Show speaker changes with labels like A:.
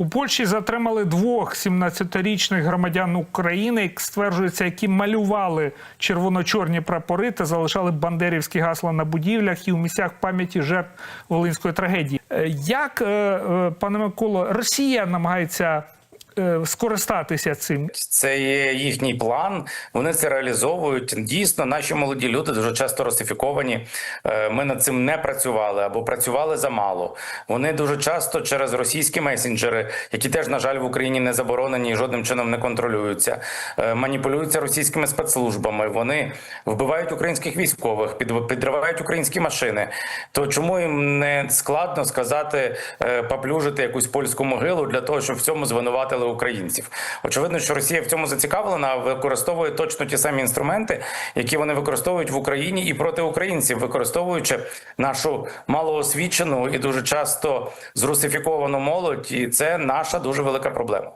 A: У Польщі затримали двох 17-річних громадян України, як стверджується, які малювали червоно-чорні прапори та залишали бандерівські гасла на будівлях і у місцях пам'яті жертв волинської трагедії. Е, Як, е, е, пане Миколо, Росія намагається скористатися цим?
B: Це є їхній план. Вони це реалізовують. Дійсно, наші молоді люди дуже часто русифіковані. Е, Ми над цим не працювали або працювали замало. Вони дуже часто через російські месенджери, які теж на жаль в Україні не заборонені і жодним чином не контролюються, е, маніпулюються російськими спецслужбами. Вони вбивають українських військових, під- підривають українські машини. То чому їм не складно сказати е, поплюжити якусь польську могилу для того, щоб в цьому звинуватили українців? Очевидно, що Росія в цьому зацікавлена, використовує точно ті самі інструменти, які вони використовують в Україні і проти українців, використовуючи нашу малоосвічену і дуже часто зрусифіковану молодь, і це наша дуже велика проблема.